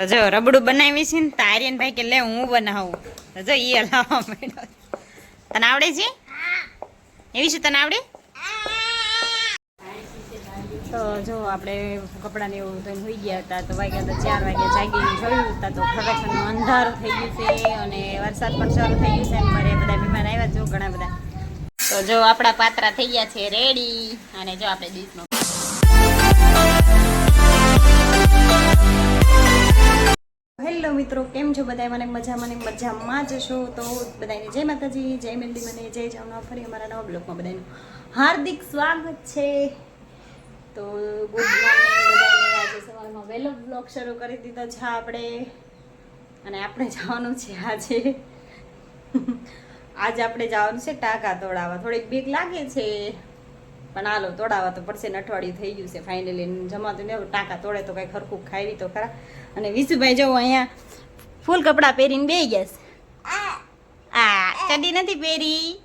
જો રબડું બનાવી છે ને તો આર્યનભાઈ કે લે હું બનાવું. જો ઈ હલાવવા માંડ્યો. તને આવડે છે? એવી છે તને આવડે? તો જો આપણે કપડાને એવું તો હોઈ ગયા હતા, તો વાગ્યા તો ચાર વાગ્યા જાગીને જોયું હતા તો ખરેખર અંધારું થઈ ગયું છે અને વરસાદ પણ શરૂ થઈ ગયું છે મારે બધા બીમાર આવ્યા જો ઘણા બધા. તો જો આપણા પાત્રા થઈ ગયા છે રેડી અને જો આપણે ડીશમાં હેલો મિત્રો, કેમ છો બધા મને મજા મને મજામાં જ છો. તો બધાને જય માતાજી, જય મેલડી મને, જય જામના ફરી અમારા નવા બ્લોગમાં બધાનું હાર્દિક સ્વાગત છે. તો ગુડ મોર્નિંગ આજે સવારમાં વહેલો બ્લોગ શરૂ કરી દીધો છે આપણે. અને આપણે જવાનું છે આજે. આજે આપણે જવાનું છે ટાંકા તોડાવવા. થોડીક બીક લાગે છે. પણ હાલો તોડાવવા તો પડશે ને અઠવાડિયું થઈ ગયું છે ફાઇનલી જમાતું ને ટાંકા તોડે તો કઈ ખરખું ખાવી તો ખરા. અને વિશુભાઈ જવું અહીંયા ફૂલ કપડાં પહેરીને બે ગયા છે. આ, ચડી નથી પહેરી?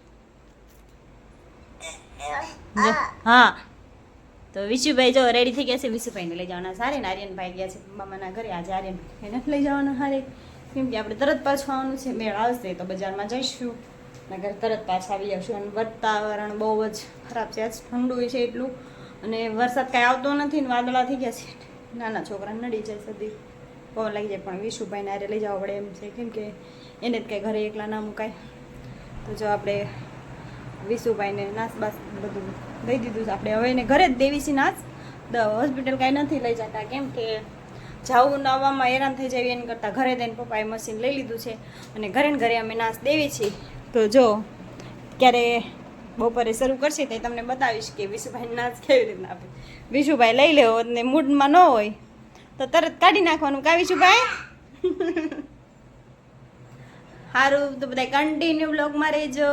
હા. તો વિશુભાઈ જો રેડી થઈ ગયા છે, વિશુભાઈને લઈ જવાના. સારે ને આર્યનભાઈ ગયા છે, મામાના ઘરે. આજે આર્યનભાઈ એને લઈ જવાના હારે. કેમ કે આપણે તરત પાછું આવવાનું છે, મેળ આવશે તો બજારમાં જઈશું. નગર તરત પાછા આવી આવશું અને વાતાવરણ બહુ જ ખરાબ છે. આજ ઠંડુ છે એટલું. અને વરસાદ કાંઈ આવતો નથી ને વાદળા થઈ ગયા છે. નાના છોકરા નડી જાય સદી પવન લાગી જાય, પણ વિશુભાઈને હારે લઈ જવા પડે એમ છે. કેમ કે એને જ કાંઈ ઘરે એકલા ના મુકાય. તો જો આપણે વિશુભાઈને નાસ બાસ બધું દઈ દીધું છે. આપણે હવે એને ઘરે જ દેવી છે નાસ હોસ્પિટલ કાંઈ નથી લઈ જતા. કેમ કે જાવું આવવામાં હેરાન થઈ જાય એના કરતાં. ઘરે દઈને પપ્પાએ મશીન લઈ લીધું છે અને ઘરે ને ઘરે અમે નાશ દેવી છીએ. તો જો, ક્યારે બપોરે શરૂ કરશે તો તમને બતાવીશ કે વિશુભાઈ નાશ કેવી રીતના આપે. વિશુભાઈ લઈ લેવો ને મૂડમાં ન હોય તો તરત કાઢી નાખવાનું કા વિશુભાઈ? સારું તો બધા કન્ટિન્યુ બ્લોગમાં રહેજો.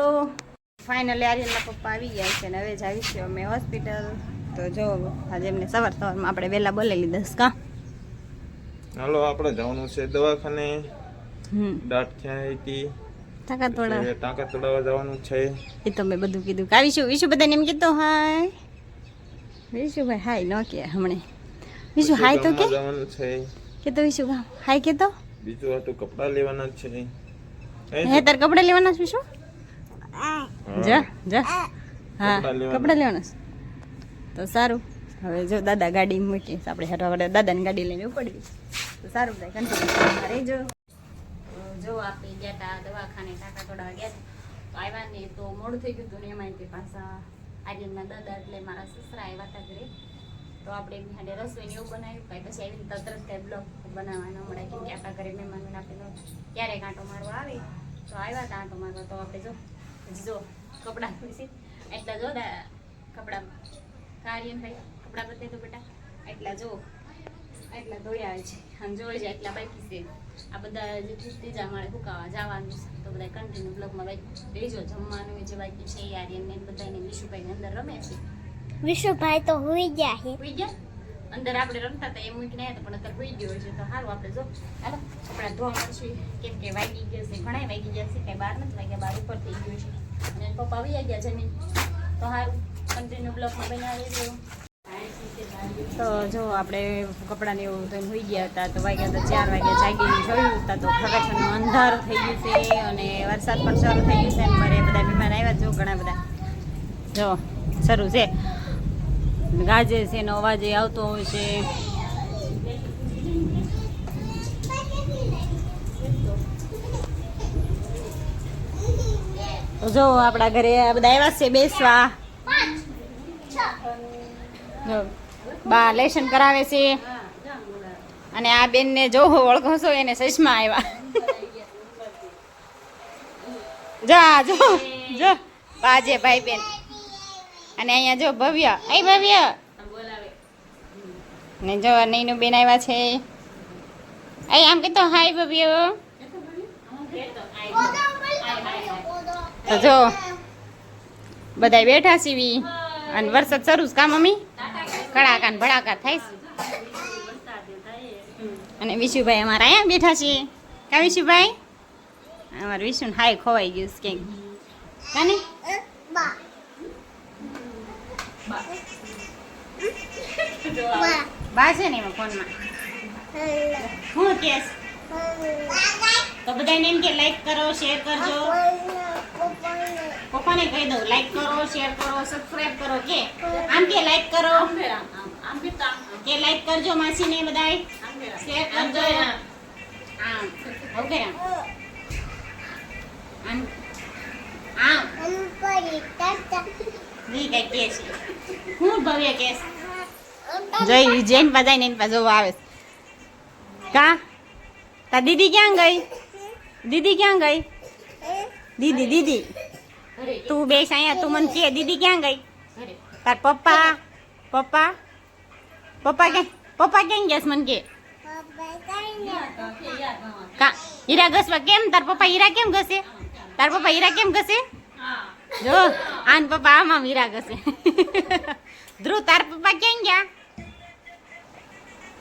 ફાઇનલી આર્યનના પપ્પા આવી ગયા છે ને હવે જ આવીશું અમે હોસ્પિટલ તો જો, આજે એમને સવાર સવારમાં આપણે વહેલા બોલાવી દસ કા? હાલો આપણે જવાનું છે દવાખાને. હમ. દાંત ક્યાં હતી? તાકાત એટલે ટાંકા તોડાવવા જવાનું છે. એ તો મેં બધું કીધું. કાવીશું વિશું બધાને એમ કીધું હાય. વિશુભાઈ હાય ન કે હમણે. વિશુ હાય તો કે જવાનું છે. કે તો વિશુ હાય કે તો બીજું હતું કપડાં લેવાના છે. હે તાર કપડાં લેવાના છે વિશુ? જા જા. હા કપડાં લેવાના. તો સારું. હવે જો દાદા ગાડી મૂકી આપણે આપણે દાદાની ગાડી લઈને ઉપડી તો સારું થાય કન્ટિન્યુ રહેજો તો જો. આપણે ગયા હતા દવાખાને ટાંકા તોડાવા ગયા હતા તો આવ્યા ને તો મોડું થઈ ગયું હતું ને એમાં પાછા પાછા આર્યનના દાદા એટલે મારા સસરા આવ્યા હતા ઘરે. તો આપણે એમની હાડે રસોઈ એવું બનાવ્યું. કાંઈ પછી આવીને તત્ર કાંઈ બ્લોગ બનાવવાનો મળે, કેમ કે આપણા ઘરે મહેમાન આપેલો તો ક્યારેક આંટો મારવા આવે. તો આવ્યા હતા આંટો મારવા. તો આપણે જો જો કપડાં ખુશી એટલા જો કપડાં કાર્યમ ભાઈ, કપડાં બદલે તો બેટા. એટલા જો એટલા ધોયા છે. અને જોઈ જાય એટલા બાકી છે. આ બધા જે ત્રીજા માળે ફૂકાવા જવાનું છે. તો બધા કન્ટિન્યુ બ્લોગમાં બાકી લેજો જમવાનું જે બાકી છે એ આર્યન ને બધાને વિશુભાઈ અંદર રમે છે. વિશુભાઈ તો હોઈ ગયા છે. હોઈ ગયા? અંદર આપણે રમતા હતા એ મૂકીને આવ્યા પણ અત્યારે હોઈ ગયો છે. તો સારું આપણે જો. હાલો કપડા ધોવા મળશું. કેમ કે વાગી ગયા છે ઘણા વાગી ગયા છે. કઈ બાર નથી વાગ્યા બાર ઉપર થઈ ગયું છે. અને પપ્પા આવી ગયા જમીન. તો સારું કન્ટિન્યુ બ્લોકમાં બનાવી રહ્યો. તો જો આપણે કપડાને એવું તો હોઈ ગયા હતા તો વાગ્યા તો ચાર વાગ્યા જાગીને જોયું હતા તો ખરેખર અંધારું થઈ ગયું છે અને વરસાદ પણ શરૂ થઈ ગયું છે અને મારે બધા બીમાર આવ્યા જો ઘણા બધા. જો શરૂ છે. ગાજે છે એનો અવાજ આવતો હોય છે. તો જો આપણા ઘરે બધા આવ્યા છે બેસવા. જો. બા લેશન કરાવે છે. અને આ બેનને જો ઓળખો એને ચશ્મા આવ્યા જા, જો જો, બાજે ભાઈ બેન. અને અહીંયા જો ભવ્ય, અહી ભવ્ય. ને જો નૈનું બેન આવ્યા છે. અહીં આમ કહેતો હાય ભવ્ય. તો જો બધા બેઠા સીવી અને વરસાદ શરૂ કા, મમ્મી? કડાકા ને ભડાકા થાય છે. અને વિશુભાઈ અમારા અહીંયા બેઠા છે. કા વિશુભાઈ? અમારું વિશુ હાય ખોવાઈ ગયું છે ક્યાંક. કાને બા છે ને એમાં ફોનમાં. હું કેસ તો બધાને એમ કે લાઈક કરો શેર કરજો. પપ્પાને કહી દઉં. લાઈક કરો શેર કરો સબસ્ક્રાઇબ કરો. કે આમ કે લાઈક કરો. કે લાઈક કરજો માસીને બધાય. શેર કરજો. આમ. આવું આમ. આમ. આમ કઈ કે છે. હું ભવ્ય કેસ જોઈ જૈન પાછા ને એની પાસે જોવા આવે કા? તા દીદી ક્યાં ગઈ? દીદી ક્યાં ગઈ? દીદી દીદી. તું બેસ અહીંયા, તું મને કે દીદી ક્યાં ગઈ? તાર પપ્પા પપ્પા? પપ્પા ક્યાં પપ્પા ક્યાં ગયા મને કે કા, હીરા ઘસવા કેમ? તાર પપ્પા હીરા કેમ ઘસે? તાર પપ્પા હીરા કેમ ઘસે? જો, આન પપ્પા આમ હીરા ઘસે. ધ્રુવ, તાર પપ્પા ક્યાં ગયા?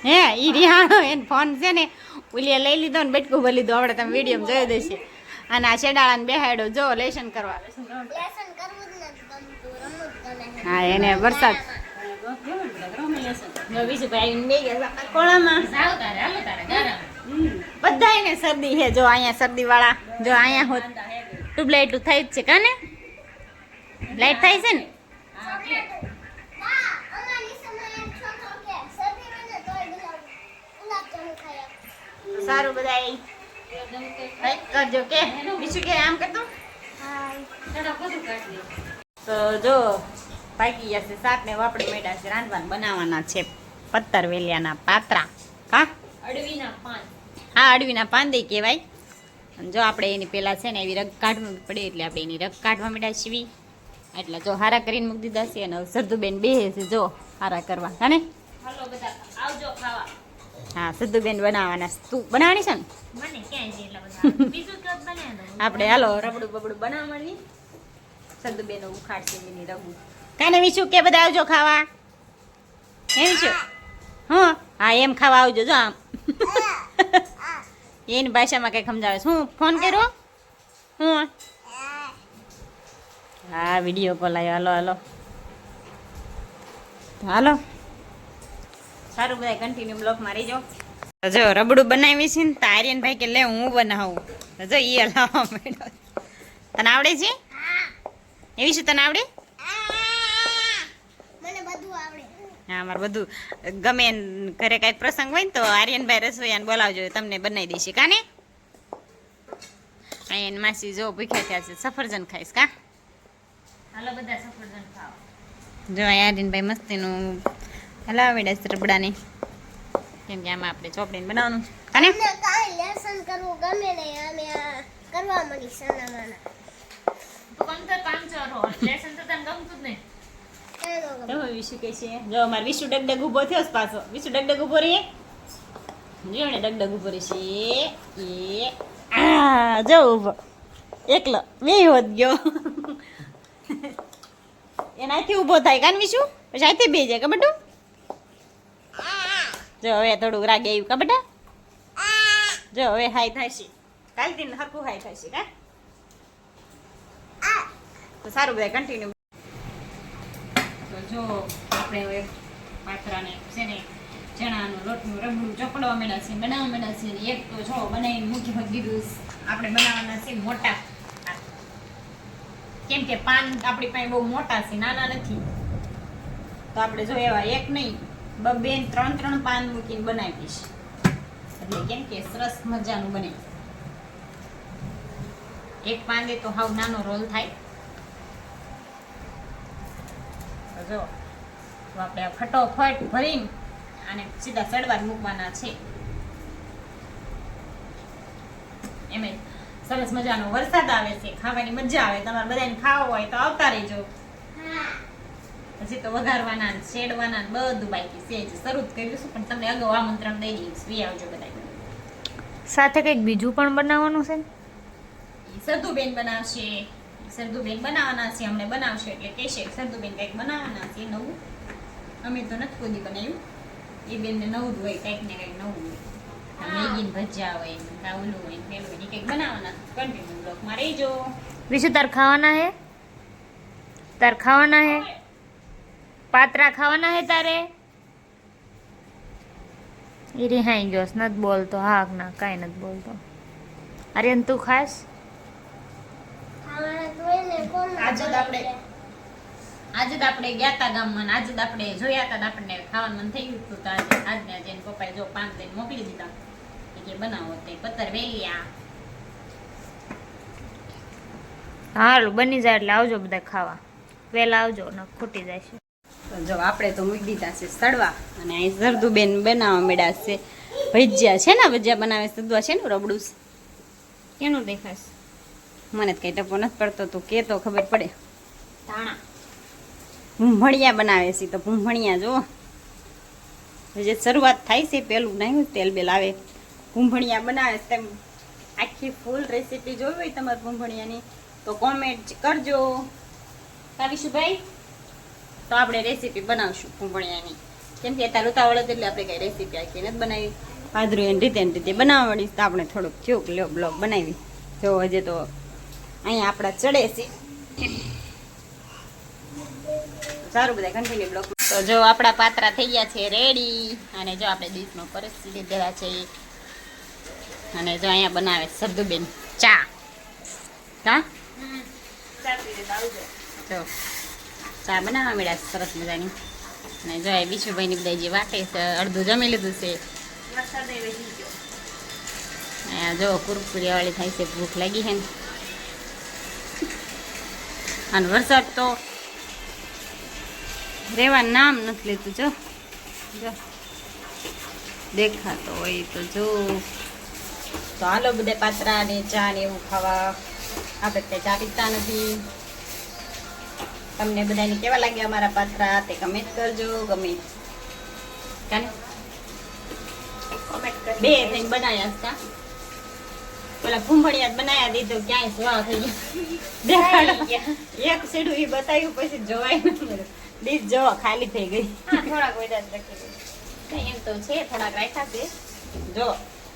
હે, ઈ રિહાણો, એન ફોન છે ને ઓલીએ લઈ લીધો ને, બેટકું ભરી લીધું. આપણે તમે વીડિયો જોઈ દેશે. અને આ શેડાળાને બેહાડ્યો જો લેશન કરવા. હા એને વરસાદ. બધા એને શરદી છે. જો અહીંયા શરદી વાળા જો અહીંયા હોત. ટ્યુબલાઇટ થાય જ છે કાને? લાઇટ થાય છે ને? સારું બધા લાઈક કરજો કે. બીજું કે આમ કરતો? તો જો પાકી શાક ને વાપડી મેળા છે રાંધવાન બનાવવાના છે પત્તર વેલિયાના પાત્રા. કા હા અડવીના પાંદે કહેવાય. જો આપણે એની પેલા છે ને એવી રગ કાઢવી પડે એટલે આપણે એની રગ કાઢવા માંડ્યા છીએ. એટલે જો હારા કરીને મૂકી દીધા છે અને સરદુબેન છે જો હારા કરવા. હાને હા સિદ્ધુબેન બનાવવાના તું બનાવવાની છે ને? આપણે હાલો રબડું બબડું બનાવવાની. સિદ્ધુબેન ઉખાડશે એની રબડું. કાને વિશું કે બધા આવજો ખાવા? હે વીછું હા હા એમ ખાવા આવજો જો આમ. એની ભાષામાં કઈ સમજાવે હું ફોન કર્યો? હું. હા વીડિયો કોલ આવ્યો. હાલો હાલો. હાલો. સારું બધા કન્ટિન્યુ બ્લોક મારી જો જો રબડું બનાવી છે ને તો આર્યનભાઈ કે લે હું બનાવું. તો જો એ હલાવવા માંડ્યો. તને આવડે છે? એવી છે તને આવડે? મને બધું આવડે. હા મારે બધું. ગમે એન ઘરે કાંઈક પ્રસંગ હોય ને તો આર્યનભાઈ રસોઈયાને બોલાવજો તમને બનાવી દઈશ કાને? અહીંયા માસી જો ભૂખ્યા થયા છે સફરજન ખાઈશ કા? હાલો બધા સફરજન ખાઓ. જો આર્યનભાઈ મસ્તીનું હલાવેડા છે રબડાને કેમ કે આમાં આપણે ચોપડીને બનાવવાનું. અને કાંઈ લેસન કરવું ગમે નહીં. અમે આ કરવા મળી સાના માના તો કમ તો કામ ચરો લેસન તો તને ગમતું જ નહીં. વિશુ કે છે. જો અમારે વિશુ ડગડગ ઊભો થયો પાછો. વિશુ ડગડગ ઊભો રહીએ જો ડગડગ ઊભો રહેશે એ આ જો ઊભો. એકલો. બે હોત ગયો. એનાથી ઊભો થાય. કાન વિશુ? પછી આથી બે જાય. કબટું જો હવે થોડુંક રાગે આવ્યું કબટા જો હવે હાઈ થાય છે કાલથી હરખું હાઈ થાય છે કા સારું બધા કન્ટિન્યુ તો જો આપણે હવે પાત્રાને છે ને ચણાનું લોટનું રબડું ચોપડવા મેળા છે બનાવવા મેળા છે એક તો જો બનાવીને મૂકી ભગી દઉં આપણે બનાવવાના છે મોટા. કેમ કે પાન આપણી પાસે બહુ મોટા છે, નાના નથી. તો આપણે જો એવા એક નહીં. બબે ને ત્રણ ત્રણ પાન મૂકીને બનાવી દઈશ. એટલે કેમ કે સરસ મજાનું બને. એક પાંદે તો હાવ નાનો રોલ થાય. જો આપણે ફટોફટ ભરીને આને સીધા સડવા મૂકવાના છે. એમ સરસ મજાનો વરસાદ આવે છે, ખાવાની મજા આવે. તમારે બધાને ખાવો હોય તો આવતા રહેજો. પછી તો વઘારવાના શેડવાના બધું બાકી છે જ શરૂ જ કર્યું છું પણ તમને અગાઉ આમંત્રણ દઈ દઈશ વી આવજો બધા સાથે કંઈક બીજું પણ બનાવવાનું છે? સરદુબેન બનાવશે. સરદુબેન બનાવવાના છે અમને બનાવશે એટલે કહેશે સરદુબેન કંઈક બનાવવાના છે નવું. અમે તો નથી કોઈ બનાવ્યું. એ બેનને નવું જ હોય કંઈક ને કંઈક નવું હોય. મેગીન ભજીયા હોય ને હોય પેલું હોય કંઈક બનાવવાના કન્ટિન્યુ બ્લોકમાં રહીજો. વિશુ તાર ખાવાના હે? તાર ખાવાના હે? પાત્રા ખાવાના હે તારે? એ રિહાઈ ગયો નથી બોલતો. હા કે ના કાંઈ નથી બોલતો. આર્યન તું ખાસ આજે તો આપણે આજે તો આપણે ગયા હતા ગામમાં આજે તો આપણે જોયા તા ને આપણને ખાવાનું મન થઈ ગયું હતું તો આજે આજને આજે એને પપ્પાએ જો પાન લઈને મોકલી દીધા. એ કે બનાવો તે પત્તર વેલ્યા. હારું બની જાય એટલે આવજો બધા ખાવા. વહેલા આવજો ને ખૂટી જાય છે. જો આપણે તો મૂકી દીધા છે સડવા અને અહીં સરદુબેન બનાવવા મળ્યા છે. ભજીયા છે ને ભજીયા બનાવે સદવા છે ને રબડું. કેનું દેખાશે મને તો કઈ ટપો નથી પડતો તું કે તો ખબર પડે. ધાણા. ભૂંભણિયા બનાવે છે તો ભૂંભણિયા જો જે શરૂઆત થાય છે પેલું નહીં તેલ બેલ આવે. ભૂંભણિયા બનાવે છે તેમ આખી ફૂલ રેસીપી જોવી હોય તમારે ભૂંભણિયાની તો કોમેન્ટ કરજો. કાવીશુભાઈ? તો આપણે રેસીપી બનાવશું કુંભણિયાની કેમ કે અત્યારે ઉતાવળ જ એટલે આપણે કઈ રેસીપી આખી નથી બનાવી. પાદરું એની રીતે એની રીતે બનાવવાની તો આપણે થોડુંક થયું લ્યો બ્લોગ બનાવી. જો હજે તો અહીંયા આપણા ચડે છે. સારું બધા કન્ટિન્યુ બ્લોક તો જો આપણા પાત્રા થઈ ગયા છે રેડી અને જો આપણે દીપનો પરસ લીધેલા છે. અને જો અહીંયા બનાવે શબ્દુબેન ચા. હા? ચા કા જો. ચા બનાવવા મળ્યા સરસ મજાની. અને જો એ બીશુભાઈની બધા જે વાટે છે અડધું જમી લીધું છે. જો કુરકુરિયાવાળી વાળી થાય છે ભૂખ લાગી છે અને વરસાદ તો રેવા નામ નથી લેતું જો. જો. દેખાતો હોય તો જો. તો હાલો બધા પાત્રા ને ચા ને એવું ખાવા. આપણે ત્યાં ચા પીતા નથી. તમને બધાને કેવા લાગ્યા અમારા પાત્રા? તે કમેન્ટ કરજો ગમે. કાને? બે થઈને બનાવ્યા હતા. પેલા ભૂંભણિયા જ બનાવ્યા દીધો ક્યાંય જોવા થઈ ગયો. એક સીડું એ બતાવ્યું પછી જોવાય નહીં ડીશ જો ખાલી થઈ ગઈ. થોડાક વધારે રાખી. એમ તો છે થોડાક રાખ્યા છે. જો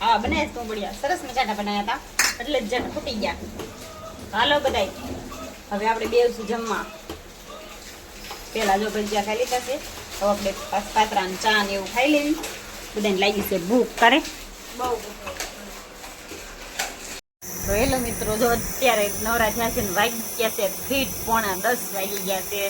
આ બનાવ્યા ભૂંભણિયા. સરસ મજાના બનાવ્યા હતા. એટલે જટ ફૂટી ગયા. હાલો બધાય. હવે આપણે બેવશું જમવા. પેલા જો ભજીયા ખાઈ લીધા છે હવે આપણે પાછ- પાત્રા ને ચા ને એવું ખાઈ લેવી બધાને લાગી છે ભૂખ, કરે? બહુ હેલો મિત્રો, જો અત્યારે નવરા થયા છે ને વાગી ગયા છે, ફીટ પોણા દસ વાગી ગયા છે.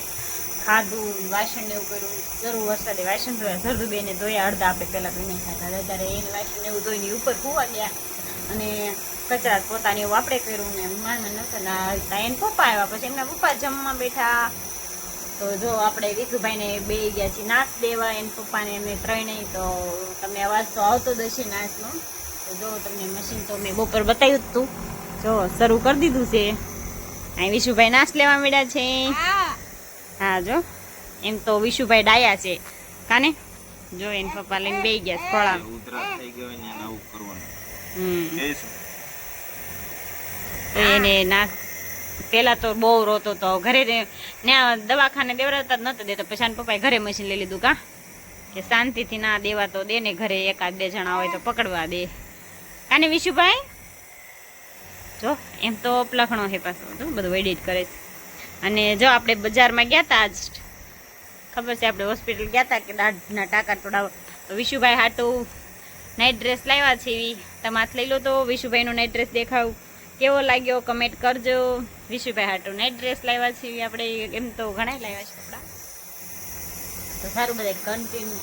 ખાધું, વાસણ એવું કર્યું. જરૂર વરસાદે વાસણ ધોયા, જરૂર બેને ધોયા, અડધા આપણે પહેલાં ધોઈને ખાતા હતા. ત્યારે એને વાસણ એવું ધોઈને ઉપર ખુવા ગયા. અને કચરા પોતાને એવું આપણે કર્યું ને માન નહોતા, ના એને પપ્પા આવ્યા પછી એમના પપ્પા જમવા બેઠા. તો જો આપણે વિકુભાઈને બે ગયા છીએ. નાશ દેવા એને પપ્પાને એમને ત્રણેય તો તમને અવાજ તો આવતો જ હશે નાશનો તો જો તમને મશીન તો મેં બપોર બતાવ્યું હતું જો શરૂ કરી દીધું છે. અહીં વિશુભાઈ નાશ લેવા મળ્યા છે. હા. જો. એમ તો વિશુભાઈ ડાયા છે. કાને? જો એને પપ્પા લઈને બે ગયા છે ઉધરસ થઈ ગયો ને એને આવું કરવાનું. હમ. તો એને ના પેલા તો બહુ રોતો તો ઘરે ત્યાં દવાખાને દેવડાવતા જ નતો દેતો, પછી આના પપ્પાએ ઘરે મશીન લઈ લીધું કા? કે શાંતિથી ના દેવા તો દે ને ઘરે એકાદ બે જણા હોય તો પકડવા દે. કાને વિશુભાઈ? જો, એમ તો લખણો છે પાછો. જો, બધું એડિટ કરે છે. અને જો આપણે બજારમાં ગયા હતા આજ, ખબર છે આપણે હોસ્પિટલ ગયા હતા કે દાઢના ટાંકા તોડાવવા. તો વિશુભાઈ હાટું નાઇટ ડ્રેસ લાવ્યા છે એવી. તમે હાથ લઈ લો તો વિશુભાઈનો નાઇટ ડ્રેસ દેખાવ. કેવો લાગ્યો? કમેન્ટ કરજો. વિશુભાઈ હાટુ નાઇટ ડ્રેસ લાવ્યા છે એવી આપણે. એમ તો ઘણા લાવ્યા છે કપડા. તો સારું બધા કન્ટિન્યુ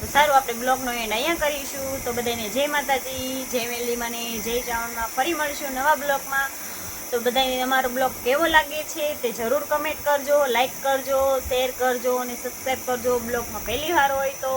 તો સારું, આપણે બ્લોગનો એન્ડ અહીંયા કરીશું. તો બધાને જય માતાજી, જય વેલી મને જય ચાવણમાં ફરી મળીશું નવા બ્લોગમાં. તો બધાને અમારો બ્લોગ કેવો લાગે છે તે જરૂર કમેન્ટ કરજો લાઇક કરજો શેર કરજો અને સબસ્ક્રાઈબ કરજો. બ્લોગમાં પહેલી વાર હોય તો